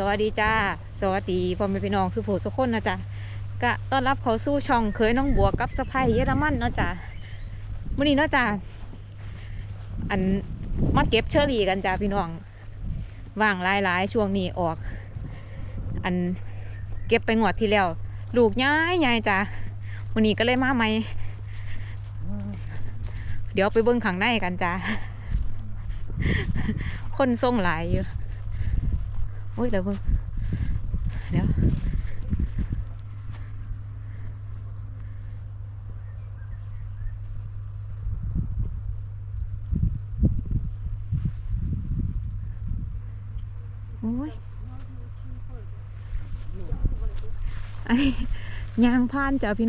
สวัสดีจ้า สวัสดีพ่อแม่พี่น้องสุโขสุขคนนะจ๊ะก็ต้อนรับเขาสู่ช่องเคยน้องบัวกับสะพายเยอรมันเนาะจ้ะมื้อนี้เนาะจ้ะอันมาเก็บเชอรี่กันจ้าพี่น้องว่างหลายๆช่วงนี้ออก อันเก็บไปงวดที่แล้ว ลูกย้ายใหญ่จ้ะวันนี้ก็เลยมาใหม่เดี๋ยวไปเบิ่งข้างในกันจ้าคนทรงหลายอยู่ โอ้ยเดี๋ยวเบิ่งเดี๋ยวโอ้ยอันนี้ยางพานจ้ะพี่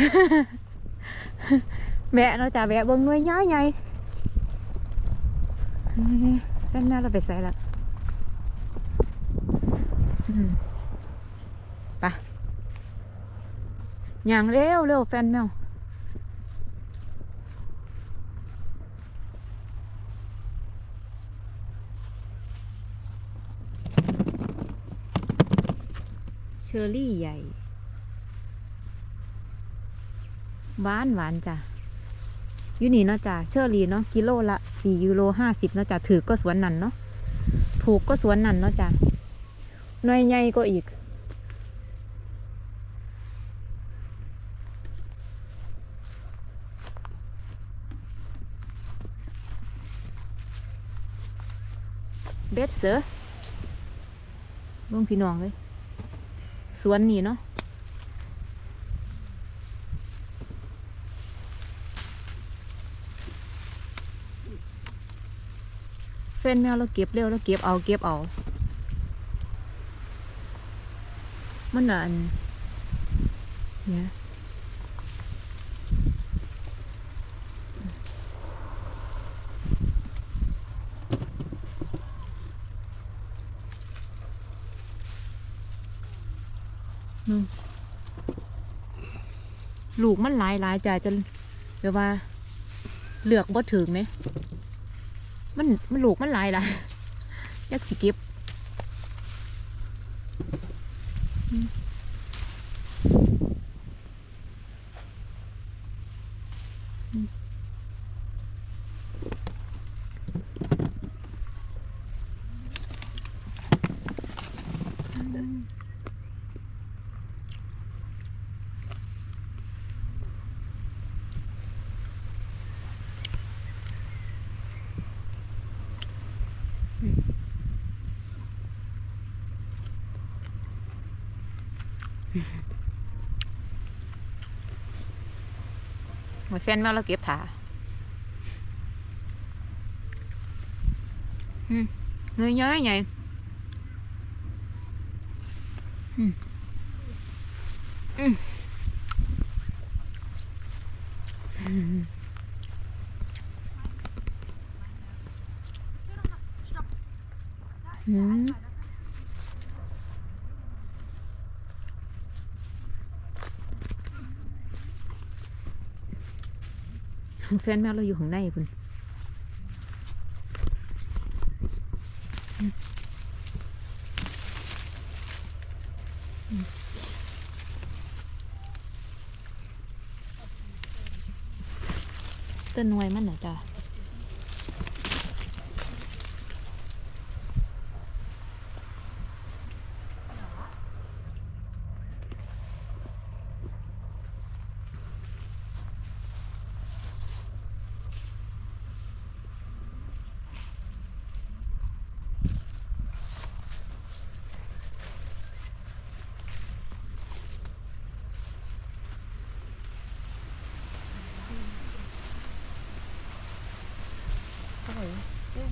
น้องมีแต่หน่วยใหญ่ๆโอ้ยแล้วเบิ่งมีแต่ หวาะจ้ะแวะเบิ่งหน่วยย้ายใหญ่เฮ้ยเป็นหวานจ้ะยูนี่เนาะจ้ะเชอรี่เนาะกิโลละสี่ยูโรห้าสิบเนาะจ้ะถือก็สวนนั่นเนาะถูกก็สวนนั่นเนาะจ้ะหน่วยใหญ่ก็อีกเบ็ดเสือเบิ่งพี่น้องเลย สวนนี่เนาะ เฟ้นแมวเราเก็บเร็วเราเก็บเอาเก็บเอา มันน่ะอันเนี่ยนู่นลูกมันหลายหลายจ่ายจนแบบว่าเลือกบ่ถึงไหม มันมันลูกมันหลายล่ะยักสิเก็บอืมอืมไว้ แฟนแมวเราเก็บถาอืมเงยย้อยไงอืมอืมอืมอืม แฟนแมวเราอยู่ข้างในคุณต้นนวยมันเหรอจ้ะ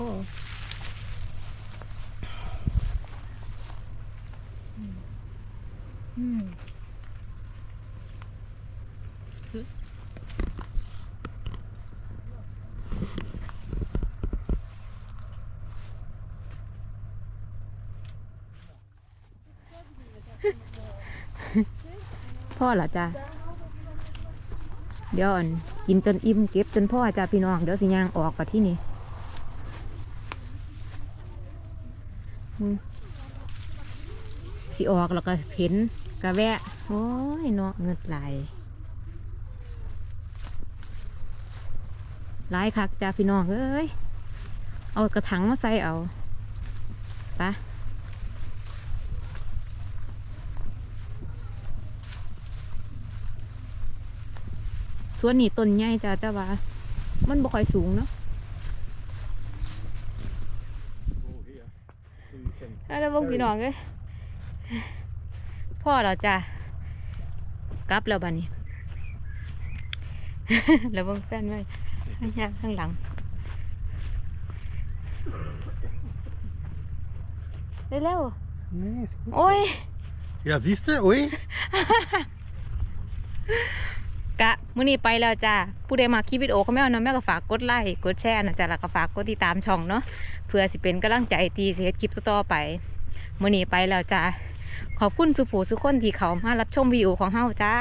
พ่อเหรอจ้ะเดี๋ยวกินจนอิ่มเก็บจนพ่อจ้ะพี่น้องเดี๋ยวสิย่างออกกับที่นี่อืม สิออกแล้วก็เห็นกระแวะ โอ้ยเนาะเงิดไหลายหลายคักจ้ะพี่น้องเอ้ย เอากระถางมาใส่เอาปะส่วนนี้ต้นใหญ่จ้ะจ้าว่ามันบ่ค่อยสูงเนาะ แล้วเบิ่งพี่น้องเอ้ยพ่อเราจ้ะกลับแล้วบัดนี้ แล้วเบิ่งแฟนไว้ข้างหน้าข้างหลังเร็ว Nee, ist ๆ gut. โอ้ย Ja, siehst du? Ui. กะมื้อนี้ไปแล้วจ้าผู้ใดมาคลิปวิดีโอก็แม่เอาเนาะแม่ก็ฝากกดไลค์กดแชร์นะจ้าแล้วก็ฝากกดติดตามช่องเนาะเพื่อสิเป็นกำลังใจที่สิเฮ็ดคลิปต่อไปมื้อนี้ไปแล้วจ้าขอบคุณสุผู้สุคนที่เขามารับชมวิดีโอของเฮาจ้า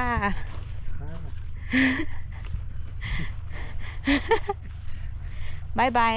บายบาย